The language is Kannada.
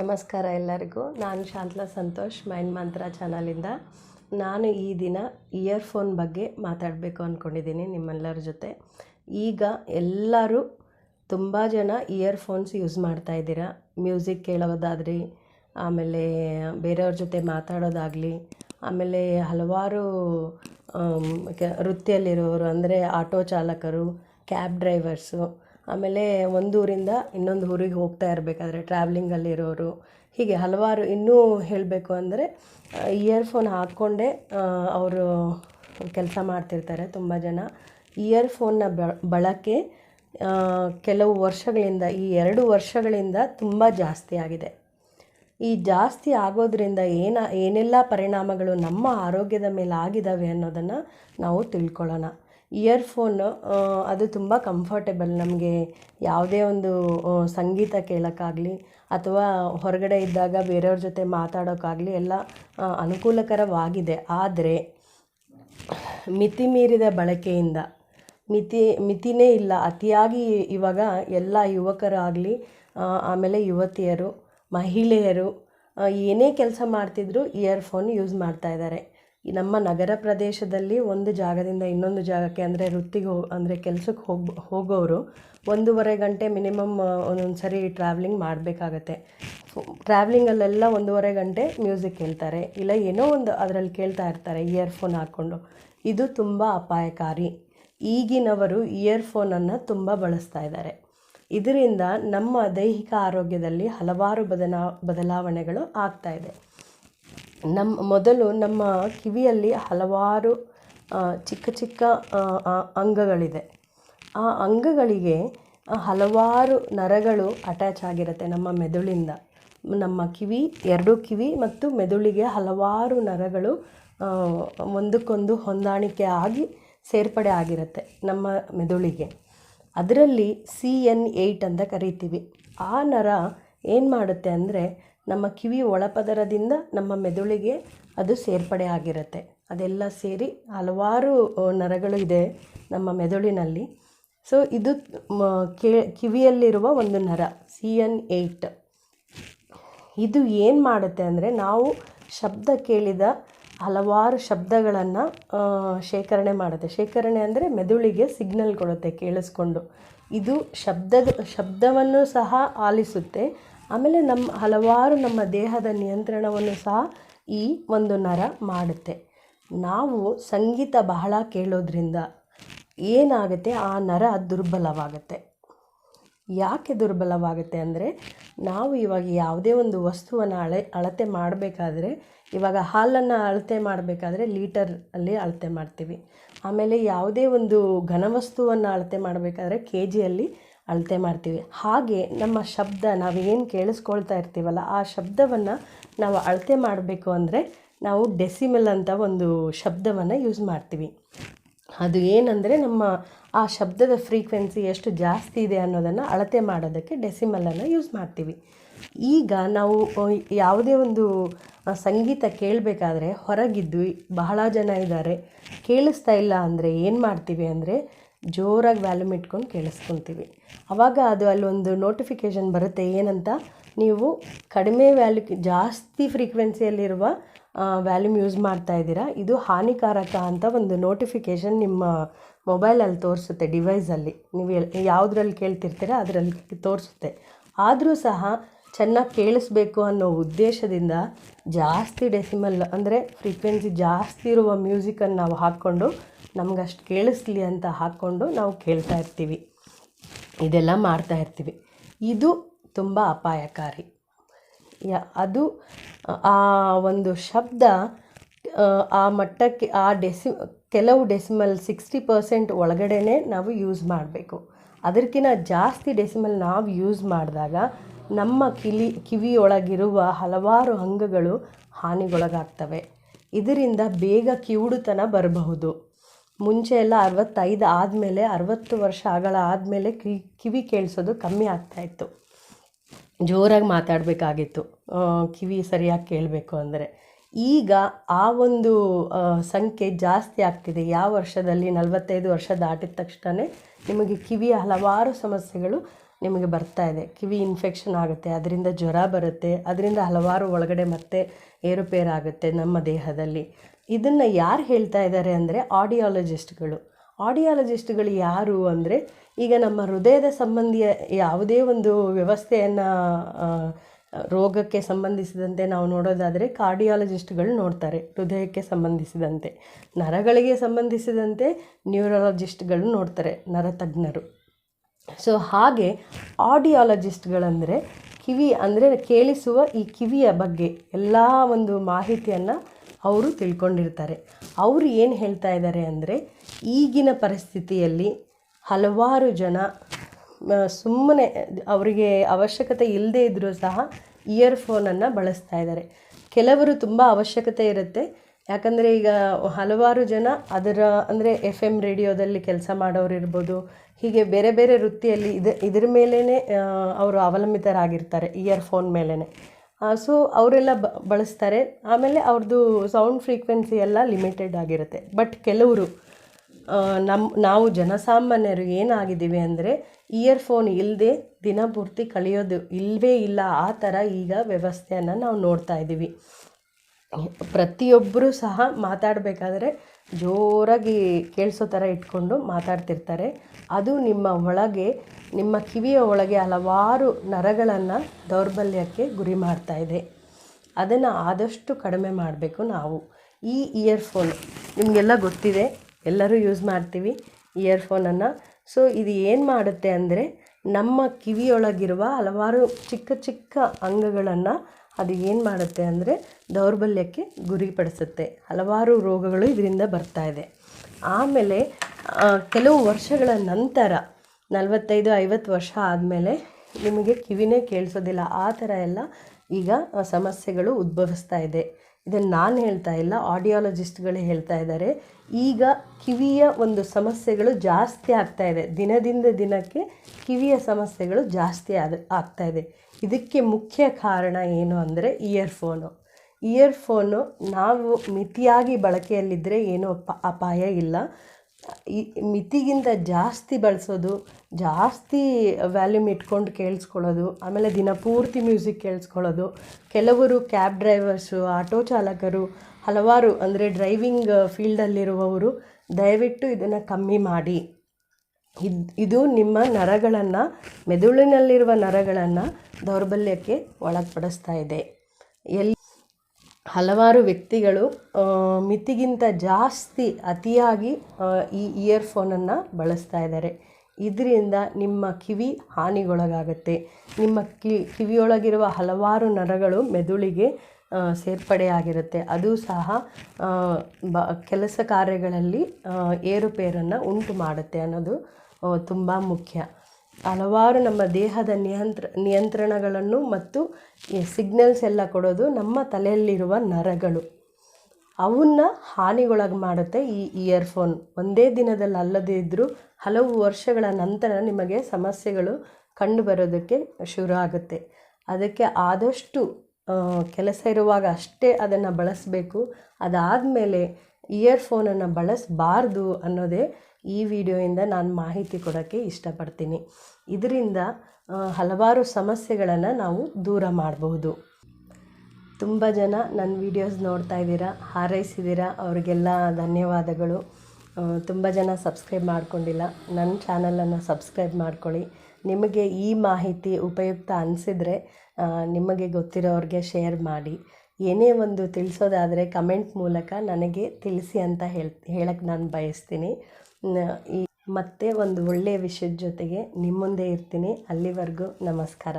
ನಮಸ್ಕಾರ ಎಲ್ಲರಿಗೂ. ನಾನು ಶಾಂತಲಾ ಸಂತೋಷ್ ಮೈಂಡ್ ಮಂತ್ರ ಚಾನಲಿಂದ. ನಾನು ಈ ದಿನ ಇಯರ್ಫೋನ್ ಬಗ್ಗೆ ಮಾತಾಡಬೇಕು ಅಂದ್ಕೊಂಡಿದ್ದೀನಿ ನಿಮ್ಮೆಲ್ಲರ ಜೊತೆ. ಈಗ ಎಲ್ಲರೂ ತುಂಬ ಜನ ಇಯರ್ಫೋನ್ಸ್ ಯೂಸ್ ಮಾಡ್ತಾ ಇದ್ದೀರಾ. ಮ್ಯೂಸಿಕ್ ಕೇಳೋದಾದ್ರಿ, ಆಮೇಲೆ ಬೇರೆಯವ್ರ ಜೊತೆ ಮಾತಾಡೋದಾಗಲಿ, ಆಮೇಲೆ ಹಲವಾರು ವೃತ್ತಿಯಲ್ಲಿರೋರು, ಅಂದರೆ ಆಟೋ ಚಾಲಕರು, ಕ್ಯಾಬ್ ಡ್ರೈವರ್ಸು ಆಮೇಲೆ ಒಂದು ಊರಿಂದ ಇನ್ನೊಂದು ಊರಿಗೆ ಹೋಗ್ತಾ ಇರಬೇಕಾದ್ರೆ ಟ್ರಾವ್ಲಿಂಗಲ್ಲಿರೋರು ಹೀಗೆ ಹಲವಾರು ಇನ್ನೂ ಹೇಳಬೇಕು ಅಂದರೆ ಇಯರ್ಫೋನ್ ಹಾಕ್ಕೊಂಡೇ ಅವರು ಕೆಲಸ ಮಾಡ್ತಿರ್ತಾರೆ ತುಂಬ ಜನ. ಇಯರ್ಫೋನ್ನ ಬಳಕೆ ಕೆಲವು ವರ್ಷಗಳಿಂದ, ಈ ಎರಡು ವರ್ಷಗಳಿಂದ ತುಂಬ ಜಾಸ್ತಿ ಆಗಿದೆ. ಈ ಜಾಸ್ತಿ ಆಗೋದ್ರಿಂದ ಏನ, ಏನೆಲ್ಲ ಪರಿಣಾಮಗಳು ನಮ್ಮ ಆರೋಗ್ಯದ ಮೇಲೆ ಆಗಿದ್ದಾವೆ ಅನ್ನೋದನ್ನು ನಾವು ತಿಳ್ಕೊಳ್ಳೋಣ. ಇಯರ್ಫೋನ್ ಅದು ತುಂಬ ಕಂಫರ್ಟೇಬಲ್ ನಮಗೆ ಯಾವುದೇ ಒಂದು ಸಂಗೀತ ಕೇಳೋಕ್ಕಾಗಲಿ ಅಥವಾ ಹೊರಗಡೆ ಇದ್ದಾಗ ಬೇರೆಯವ್ರ ಜೊತೆ ಮಾತಾಡೋಕ್ಕಾಗಲಿ ಎಲ್ಲ ಅನುಕೂಲಕರವಾಗಿದೆ. ಆದರೆ, ಮಿತಿ ಮೀರಿದ ಬಳಕೆಯಿಂದ, ಮಿತಿ, ಮಿತಿನೇ ಇಲ್ಲ, ಅತಿಯಾಗಿ ಇವಾಗ ಎಲ್ಲ ಯುವಕರಾಗಲಿ ಆಮೇಲೆ ಯುವತಿಯರು, ಮಹಿಳೆಯರು ಏನೇ ಕೆಲಸ ಮಾಡ್ತಿದ್ರು ಇಯರ್ಫೋನ್ ಯೂಸ್ ಮಾಡ್ತಾ ಇದ್ದಾರೆ. ನಮ್ಮ ನಗರ ಪ್ರದೇಶದಲ್ಲಿ ಒಂದು ಜಾಗದಿಂದ ಇನ್ನೊಂದು ಜಾಗಕ್ಕೆ ಅಂದರೆ ವೃತ್ತಿಗೆ ಹೋ, ಅಂದರೆ ಕೆಲಸಕ್ಕೆ ಹೋಗಿ, ಹೋಗೋರು ಒಂದೂವರೆ ಗಂಟೆ ಮಿನಿಮಮ್ ಒಂದೊಂದು ಸರಿ ಟ್ರಾವ್ಲಿಂಗ್ ಮಾಡಬೇಕಾಗತ್ತೆ. ಟ್ರಾವ್ಲಿಂಗಲ್ಲೆಲ್ಲ ಒಂದೂವರೆ ಗಂಟೆ ಮ್ಯೂಸಿಕ್ ಕೇಳ್ತಾರೆ. ಇಲ್ಲ ಏನೋ ಒಂದು ಅದರಲ್ಲಿ ಕೇಳ್ತಾ ಇರ್ತಾರೆ, ಇಯರ್ಫೋನ್ ಹಾಕ್ಕೊಂಡು. ಇದು ತುಂಬ ಅಪಾಯಕಾರಿ. ಈಗಿನವರು ಇಯರ್ಫೋನನ್ನು ತುಂಬ ಬಳಸ್ತಾ ಇದ್ದಾರೆ. ಇದರಿಂದ ನಮ್ಮ ದೈಹಿಕ ಆರೋಗ್ಯದಲ್ಲಿ ಹಲವಾರು ಬದಲಾ ಬದಲಾವಣೆಗಳು ಆಗ್ತಾ ಇದೆ. ನಮ್ಮ ಮೊದಲು ನಮ್ಮ ಕಿವಿಯಲ್ಲಿ ಹಲವಾರು ಚಿಕ್ಕ ಚಿಕ್ಕ ಅಂಗಗಳಿದೆ. ಆ ಅಂಗಗಳಿಗೆ ಹಲವಾರು ನರಗಳು ಅಟ್ಯಾಚ್ ಆಗಿರುತ್ತೆ ನಮ್ಮ ಮೆದುಳಿಂದ. ನಮ್ಮ ಕಿವಿ, ಎರಡು ಕಿವಿ ಮತ್ತು ಮೆದುಳಿಗೆ ಹಲವಾರು ನರಗಳು ಒಂದಕ್ಕೊಂದು ಹೊಂದಾಣಿಕೆ ಆಗಿ ಸೇರ್ಪಡೆ ಆಗಿರುತ್ತೆ ನಮ್ಮ ಮೆದುಳಿಗೆ. ಅದರಲ್ಲಿ ಸಿ ಎನ್ ಏಯ್ಟ್ ಅಂತ ಕರಿತೀವಿ. ಆ ನರ ಏನು ಮಾಡುತ್ತೆ ಅಂದರೆ ನಮ್ಮ ಕಿವಿ ಒಳಪದರದಿಂದ ನಮ್ಮ ಮೆದುಳಿಗೆ ಅದು ಸೇರ್ಪಡೆ ಆಗಿರುತ್ತೆ. ಅದೆಲ್ಲ ಸೇರಿ ಹಲವಾರು ನರಗಳು ಇದೆ ನಮ್ಮ ಮೆದುಳಿನಲ್ಲಿ. ಸೊ ಇದು ಕಿವಿಯಲ್ಲಿರುವ ಒಂದು ನರ, ಸಿ ಎನ್ ಏಯ್ಟ್ ಇದು ಏನು ಮಾಡುತ್ತೆ ಅಂದರೆ, ನಾವು ಶಬ್ದ ಕೇಳಿದ ಹಲವಾರು ಶಬ್ದಗಳನ್ನು ಶೇಖರಣೆ ಮಾಡುತ್ತೆ. ಶೇಖರಣೆ ಅಂದರೆ ಮೆದುಳಿಗೆ ಸಿಗ್ನಲ್ ಕೊಡುತ್ತೆ, ಕೇಳಿಸ್ಕೊಂಡು. ಇದು ಶಬ್ದದ, ಶಬ್ದವನ್ನು ಸಹ ಆಲಿಸುತ್ತೆ. ಆಮೇಲೆ ನಮ್ಮ ಹಲವಾರು ನಮ್ಮ ದೇಹದ ನಿಯಂತ್ರಣವನ್ನು ಸಹ ಈ ಒಂದು ನರ ಮಾಡುತ್ತೆ. ನಾವು ಸಂಗೀತ ಬಹಳ ಕೇಳೋದ್ರಿಂದ ಏನಾಗುತ್ತೆ? ಆ ನರ ದುರ್ಬಲವಾಗುತ್ತೆ. ಯಾಕೆ ದುರ್ಬಲವಾಗುತ್ತೆ ಅಂದರೆ ನಾವು ಇವಾಗ ಯಾವುದೇ ಒಂದು ವಸ್ತುವನ್ನು ಅಳೆ, ಅಳತೆ ಮಾಡಬೇಕಾದ್ರೆ, ಇವಾಗ ಹಾಲನ್ನು ಅಳತೆ ಮಾಡಬೇಕಾದ್ರೆ ಲೀಟರ್ ಅಲ್ಲಿ ಅಳತೆ ಮಾಡ್ತೀವಿ. ಆಮೇಲೆ ಯಾವುದೇ ಒಂದು ಘನವಸ್ತುವನ್ನು ಅಳತೆ ಮಾಡಬೇಕಾದ್ರೆ ಕೆ ಜಿಯಲ್ಲಿ ಅಳತೆ ಮಾಡ್ತೀವಿ. ಹಾಗೆ ನಮ್ಮ ಶಬ್ದ ಏನು ಕೇಳಿಸ್ಕೊಳ್ತಾ ಇರ್ತೀವಲ್ಲ, ಆ ಶಬ್ದವನ್ನು ನಾವು ಅಳತೆ ಮಾಡಬೇಕು ಅಂದರೆ ನಾವು ಡೆಸಿಮಲ್ ಅಂತ ಒಂದು ಶಬ್ದವನ್ನು ಯೂಸ್ ಮಾಡ್ತೀವಿ. ಅದು ಏನಂದರೆ ನಮ್ಮ ಆ ಶಬ್ದದ ಫ್ರೀಕ್ವೆನ್ಸಿ ಎಷ್ಟು ಜಾಸ್ತಿ ಇದೆ ಅನ್ನೋದನ್ನು ಅಳತೆ ಮಾಡೋದಕ್ಕೆ ಡೆಸಿಮಲನ್ನು ಯೂಸ್ ಮಾಡ್ತೀವಿ. ಈಗ ನಾವು ಯಾವುದೇ ಒಂದು ಸಂಗೀತ ಕೇಳಬೇಕಾದ್ರೆ ಹೊರಗಿದ್ದು ಬಹಳ ಜನ ಇದ್ದಾರೆ. ಕೇಳಿಸ್ತಾ ಇಲ್ಲ ಅಂದರೆ ಏನು ಮಾಡ್ತೀವಿ ಅಂದರೆ ಜೋರಾಗಿ ವ್ಯಾಲ್ಯೂಮ್ ಇಟ್ಕೊಂಡು ಕೇಳಿಸ್ಕೊತೀವಿ. ಆವಾಗ ಅದು ಅಲ್ಲೊಂದು ನೋಟಿಫಿಕೇಷನ್ ಬರುತ್ತೆ, ಏನಂತ? ನೀವು ಕಡಿಮೆ ವ್ಯಾಲ್ಯೂ ಜಾಸ್ತಿ ಫ್ರೀಕ್ವೆನ್ಸಿಯಲ್ಲಿರುವ ವ್ಯಾಲ್ಯೂಮ್ ಯೂಸ್ ಮಾಡ್ತಾ ಇದ್ದೀರಾ? ಇದು ಹಾನಿಕಾರಕ ಅಂತ ಒಂದು ನೋಟಿಫಿಕೇಷನ್ ನಿಮ್ಮ ಮೊಬೈಲಲ್ಲಿ ತೋರಿಸುತ್ತೆ ಡಿವೈಸಲ್ಲಿ ನೀವು ಯಾವುದ್ರಲ್ಲಿ ಕೇಳ್ತಿರ್ತೀರ ಅದರಲ್ಲಿ ತೋರಿಸುತ್ತೆ. ಆದರೂ ಸಹ ಚೆನ್ನಾಗಿ ಕೇಳಿಸ್ಬೇಕು ಅನ್ನೋ ಉದ್ದೇಶದಿಂದ ಜಾಸ್ತಿ ಡೆಸಿಮಲ್ ಅಂದರೆ ಫ್ರೀಕ್ವೆನ್ಸಿ ಜಾಸ್ತಿ ಇರುವ ಮ್ಯೂಸಿಕನ್ನು ನಾವು ಹಾಕ್ಕೊಂಡು ನಮಗಷ್ಟು ಕೇಳಿಸ್ಲಿ ಅಂತ ಹಾಕ್ಕೊಂಡು ನಾವು ಕೇಳ್ತಾ ಇರ್ತೀವಿ. ಇದೆಲ್ಲ ಮಾಡ್ತಾ ಇರ್ತೀವಿ. ಇದು ತುಂಬ ಅಪಾಯಕಾರಿ. ಯ ಅದು ಆ ಒಂದು ಶಬ್ದ ಆ, ಆ ಮಟ್ಟಕ್ಕೆ ಆ ಡೆಸಿ ಕೆಲವು ಡೆಸಿಮಲ್ ಸಿಕ್ಸ್ಟಿ ಪರ್ಸೆಂಟ್ ಒಳಗಡೆನೇ ನಾವು ಯೂಸ್ ಮಾಡಬೇಕು. ಅದಕ್ಕಿಂತ ಜಾಸ್ತಿ ಡೆಸಿಮಲ್ ನಾವು ಯೂಸ್ ಮಾಡಿದಾಗ ನಮ್ಮ ಕಿಲಿ, ಕಿವಿಯೊಳಗಿರುವ ಹಲವಾರು ಅಂಗಗಳು ಹಾನಿಗೊಳಗಾಗ್ತವೆ. ಇದರಿಂದ ಬೇಗ ಕಿವುಡುತನ ಬರಬಹುದು. ಮುಂಚೆ ಎಲ್ಲ ಅರವತ್ತೈದು ಆದಮೇಲೆ, ಅರವತ್ತು ವರ್ಷ ಆಗಲ ಆದಮೇಲೆ ಕಿವಿ ಕೇಳಿಸೋದು ಕಮ್ಮಿ ಆಗ್ತಾಯಿತ್ತು ಜೋರಾಗಿ ಮಾತಾಡಬೇಕಾಗಿತ್ತು. ಕಿವಿ ಸರಿಯಾಗಿ ಕೇಳಬೇಕು ಅಂದರೆ. ಈಗ ಆ ಒಂದು ಸಂಖ್ಯೆ ಜಾಸ್ತಿ ಆಗ್ತಿದೆ. ಯಾವ ವರ್ಷದಲ್ಲಿ ನಲವತ್ತೈದು ವರ್ಷ ದಾಟಿದ ತಕ್ಷಣ ನಿಮಗೆ ಕಿವಿಯ ಹಲವಾರು ಸಮಸ್ಯೆಗಳು ನಿಮಗೆ ಬರ್ತಾ ಇದೆ. ಕಿವಿ ಇನ್ಫೆಕ್ಷನ್ ಆಗುತ್ತೆ, ಅದರಿಂದ ಜ್ವರ ಬರುತ್ತೆ, ಅದರಿಂದ ಹಲವಾರು ಒಳಗಡೆ ಮತ್ತೆ ಏರುಪೇರಾಗುತ್ತೆ ನಮ್ಮ ದೇಹದಲ್ಲಿ. ಇದನ್ನು ಯಾರು ಹೇಳ್ತಾ ಇದ್ದಾರೆ ಅಂದರೆ ಆಡಿಯಾಲಜಿಸ್ಟ್ಗಳು ಆಡಿಯಾಲಜಿಸ್ಟ್ಗಳು ಯಾರು ಅಂದರೆ ಈಗ ನಮ್ಮ ಹೃದಯದ ಸಂಬಂಧಿಯ ಯಾವುದೇ ಒಂದು ವ್ಯವಸ್ಥೆಯನ್ನು ರೋಗಕ್ಕೆ ಸಂಬಂಧಿಸಿದಂತೆ ನಾವು ನೋಡೋದಾದರೆ ಕಾರ್ಡಿಯಾಲಜಿಸ್ಟ್ಗಳು ನೋಡ್ತಾರೆ, ಹೃದಯಕ್ಕೆ ಸಂಬಂಧಿಸಿದಂತೆ. ನರಗಳಿಗೆ ಸಂಬಂಧಿಸಿದಂತೆ ನ್ಯೂರಾಲಜಿಸ್ಟ್ಗಳು ನೋಡ್ತಾರೆ, ನರತಜ್ಞರು. ಸೊ ಹಾಗೆ ಆಡಿಯಾಲಜಿಸ್ಟ್ಗಳಂದರೆ ಕಿವಿ ಅಂದರೆ ಕೇಳಿಸುವ ಈ ಕಿವಿಯ ಬಗ್ಗೆ ಎಲ್ಲ ಒಂದು ಮಾಹಿತಿಯನ್ನು ಅವರು ತಿಳ್ಕೊಂಡಿರ್ತಾರೆ. ಅವರು ಏನು ಹೇಳ್ತಾ ಇದ್ದಾರೆ ಅಂದರೆ ಈಗಿನ ಪರಿಸ್ಥಿತಿಯಲ್ಲಿ ಹಲವಾರು ಜನ ಸುಮ್ಮನೆ ಅವರಿಗೆ ಅವಶ್ಯಕತೆ ಇಲ್ಲದೇ ಇದ್ದರೂ ಸಹ ಇಯರ್ಫೋನನ್ನು ಬಳಸ್ತಾ ಇದ್ದಾರೆ ಕೆಲವರು ತುಂಬ ಅವಶ್ಯಕತೆ ಇರುತ್ತೆ ಯಾಕಂದರೆ ಈಗ ಹಲವಾರು ಜನ ಅದರ, ಅಂದರೆ ಎಫ್ ಎಂ ರೇಡಿಯೋದಲ್ಲಿ ಕೆಲಸ ಮಾಡೋರು ಇರ್ಬೋದು, ಹೀಗೆ ಬೇರೆ ಬೇರೆ ವೃತ್ತಿಯಲ್ಲಿ ಇದು, ಇದ್ರ ಮೇಲೇ ಅವರು ಅವಲಂಬಿತರಾಗಿರ್ತಾರೆ ಇಯರ್ಫೋನ್ ಮೇಲೇ ಸೊ ಅವರೆಲ್ಲ ಬಳಸ್ತಾರೆ. ಆಮೇಲೆ ಅವ್ರದ್ದು ಸೌಂಡ್ ಫ್ರೀಕ್ವೆನ್ಸಿ ಎಲ್ಲ ಲಿಮಿಟೆಡ್ ಆಗಿರುತ್ತೆ. ಬಟ್ ಕೆಲವರು ನಮ್ಮ ನಾವು ಜನಸಾಮಾನ್ಯರು ಏನಾಗಿದ್ದೀವಿ ಅಂದರೆ ಇಯರ್ಫೋನ್ ಇಲ್ಲದೆ ದಿನಪೂರ್ತಿ ಕಳೆಯೋದು ಇಲ್ಲವೇ ಇಲ್ಲ, ಆ ಥರ ಈಗ ವ್ಯವಸ್ಥೆಯನ್ನು ನಾವು ನೋಡ್ತಾ ಇದ್ದೀವಿ. ಪ್ರತಿಯೊಬ್ಬರೂ ಸಹ ಮಾತಾಡಬೇಕಾದ್ರೆ ಜೋರಾಗಿ ಕೇಳಿಸೋ ಥರ ಇಟ್ಕೊಂಡು ಮಾತಾಡ್ತಿರ್ತಾರೆ. ಅದು ನಿಮ್ಮ ಒಳಗೆ, ನಿಮ್ಮ ಕಿವಿಯ ಒಳಗೆ ಹಲವಾರು ನರಗಳನ್ನು ದೌರ್ಬಲ್ಯಕ್ಕೆ ಗುರಿ ಮಾಡ್ತಾ ಇದೆ. ಅದನ್ನು ಆದಷ್ಟು ಕಡಿಮೆ ಮಾಡಬೇಕು ನಾವು. ಈ ಇಯರ್ಫೋನ್, ನಿಮಗೆಲ್ಲ ಗೊತ್ತಿದೆ, ಎಲ್ಲರೂ ಯೂಸ್ ಮಾಡ್ತೀವಿ ಇಯರ್ಫೋನನ್ನು. ಸೊ, ಇದು ಏನು ಮಾಡುತ್ತೆ ಅಂದರೆ, ನಮ್ಮ ಕಿವಿಯೊಳಗಿರುವ ಹಲವಾರು ಚಿಕ್ಕ ಚಿಕ್ಕ ಅಂಗಗಳನ್ನು ಅದು ಏನು ಮಾಡುತ್ತೆ ಅಂದರೆ ದೌರ್ಬಲ್ಯಕ್ಕೆ ಗುರಿಪಡಿಸುತ್ತೆ. ಹಲವಾರು ರೋಗಗಳು ಇದರಿಂದ ಬರ್ತಾ ಇದೆ. ಆಮೇಲೆ ಕೆಲವು ವರ್ಷಗಳ ನಂತರ, ನಲವತ್ತೈದು, ಐವತ್ತು ವರ್ಷ ಆದಮೇಲೆ ನಿಮಗೆ ಕಿವಿನೇ ಕೇಳಿಸೋದಿಲ್ಲ. ಆ ಥರ ಎಲ್ಲ ಈಗ ಸಮಸ್ಯೆಗಳು ಉದ್ಭವಿಸ್ತಾ ಇದೆ. ಇದನ್ನು ನಾನು ಹೇಳ್ತಾ ಇಲ್ಲ ಆಡಿಯಾಲಜಿಸ್ಟ್ಗಳು ಹೇಳ್ತಾ ಇದ್ದಾರೆ ಈಗ ಕಿವಿಯ ಒಂದು ಸಮಸ್ಯೆಗಳು ಜಾಸ್ತಿ ಆಗ್ತಾ ಇದೆ. ದಿನದಿಂದ ದಿನಕ್ಕೆ ಕಿವಿಯ ಸಮಸ್ಯೆಗಳು ಜಾಸ್ತಿ ಆದ, ಆಗ್ತಾ ಇದೆ. ಇದಕ್ಕೆ ಮುಖ್ಯ ಕಾರಣ ಏನು ಅಂದರೆ ಇಯರ್ಫೋನು ಇಯರ್ಫೋನು ನಾವು ಮಿತಿಯಾಗಿ ಬಳಕೆಯಲ್ಲಿದ್ದರೆ ಏನೂ ಅಪ, ಅಪಾಯ ಇಲ್ಲ. ಈ ಮಿತಿಗಿಂತ ಜಾಸ್ತಿ ಬಳಸೋದು, ಜಾಸ್ತಿ ವ್ಯಾಲ್ಯೂಮ್ ಇಟ್ಕೊಂಡು ಕೇಳಿಸ್ಕೊಳ್ಳೋದು, ಆಮೇಲೆ ದಿನ ಪೂರ್ತಿ ಮ್ಯೂಸಿಕ್ ಕೇಳಿಸ್ಕೊಳ್ಳೋದು. ಕೆಲವರು ಕ್ಯಾಬ್ ಡ್ರೈವರ್ಸು ಆಟೋ ಚಾಲಕರು, ಹಲವಾರು ಅಂದರೆ ಡ್ರೈವಿಂಗ್ ಫೀಲ್ಡಲ್ಲಿರುವವರು ದಯವಿಟ್ಟು ಇದನ್ನು ಕಮ್ಮಿ ಮಾಡಿ. ಇದು ಇದು ನಿಮ್ಮ ನರಗಳನ್ನು, ಮೆದುಳಿನಲ್ಲಿರುವ ನರಗಳನ್ನು ದೌರ್ಬಲ್ಯಕ್ಕೆ ಒಳಪಡಿಸ್ತಾ ಇದೆ. ಎಲ್ಲಿ ಹಲವಾರು ವ್ಯಕ್ತಿಗಳು ಮಿತಿಗಿಂತ ಜಾಸ್ತಿ ಅತಿಯಾಗಿ ಈ ಇಯರ್ಫೋನನ್ನು ಬಳಸ್ತಾ ಇದ್ದಾರೆ. ಇದರಿಂದ ನಿಮ್ಮ ಕಿವಿ ಹಾನಿಗೊಳಗಾಗುತ್ತೆ. ನಿಮ್ಮ ಕಿ, ಕಿವಿಯೊಳಗಿರುವ ಹಲವಾರು ನರಗಳು ಮೆದುಳಿಗೆ ಸೇರ್ಪಡೆಯಾಗಿರುತ್ತೆ ಅದು ಸಹ ಬ, ಕೆಲಸ ಕಾರ್ಯಗಳಲ್ಲಿ ಏರುಪೇರನ್ನು ಉಂಟು ಮಾಡುತ್ತೆ ಅನ್ನೋದು ತುಂಬ ಮುಖ್ಯ. ಹಲವಾರು ನಮ್ಮ ದೇಹದ ನಿಯಂತ್ರ, ನಿಯಂತ್ರಣಗಳನ್ನು ಮತ್ತು ಸಿಗ್ನಲ್ಸ್ ಎಲ್ಲ ಕೊಡೋದು ನಮ್ಮ ತಲೆಯಲ್ಲಿರುವ ನರಗಳು. ಅವನ್ನ ಹಾನಿಗೊಳಗೆ ಮಾಡುತ್ತೆ ಈ ಇಯರ್ಫೋನ್ ಒಂದೇ ದಿನದಲ್ಲಿ ಅಲ್ಲದೇ ಇದ್ದರೂ ಹಲವು ವರ್ಷಗಳ ನಂತರ ನಿಮಗೆ ಸಮಸ್ಯೆಗಳು ಕಂಡು ಬರೋದಕ್ಕೆ ಶುರು ಆಗುತ್ತೆ ಅದಕ್ಕೆ ಆದಷ್ಟು ಕೆಲಸ ಇರುವಾಗ ಅಷ್ಟೇ ಅದನ್ನು ಬಳಸಬೇಕು. ಅದಾದಮೇಲೆ ಇಯರ್ಫೋನನ್ನು ಬಳಸಬಾರ್ದು ಅನ್ನೋದೇ ಈ ವಿಡಿಯೋಯಿಂದ ನಾನು ಮಾಹಿತಿ ಕೊಡೋಕ್ಕೆ ಇಷ್ಟಪಡ್ತೀನಿ. ಇದರಿಂದ ಹಲವಾರು ಸಮಸ್ಯೆಗಳನ್ನು ನಾವು ದೂರ ಮಾಡಬಹುದು. ತುಂಬ ಜನ ನನ್ನ ವೀಡಿಯೋಸ್ ನೋಡ್ತಾ ಇದ್ದೀರಾ, ಹಾರೈಸಿದ್ದೀರಾ, ಅವರಿಗೆಲ್ಲ ಧನ್ಯವಾದಗಳು. ತುಂಬ ಜನ ಸಬ್ಸ್ಕ್ರೈಬ್ ಮಾಡ್ಕೊಂಡಿಲ್ಲ ನನ್ನ ಚಾನಲನ್ನು ಸಬ್ಸ್ಕ್ರೈಬ್ ಮಾಡ್ಕೊಳ್ಳಿ. ನಿಮಗೆ ಈ ಮಾಹಿತಿ ಉಪಯುಕ್ತ ಅನಿಸಿದರೆ ನಿಮಗೆ ಗೊತ್ತಿರೋರಿಗೆ ಶೇರ್ ಮಾಡಿ. ಏನೇ ಒಂದು ತಿಳಿಸೋದಾದರೆ ಕಮೆಂಟ್ ಮೂಲಕ ನನಗೆ ತಿಳಿಸಿ ಅಂತ ಹೇಳಿ ಹೇಳಕ್ಕೆ ನಾನು ಬಯಸ್ತೀನಿ. ಈ ಮತ್ತೆ ಒಂದು ಒಳ್ಳೆಯ ವಿಷಯದ ಜೊತೆಗೆ ನಿಮ್ಮ ಮುಂದೆ ಇರ್ತೀನಿ. ಅಲ್ಲಿವರೆಗೂ ನಮಸ್ಕಾರ.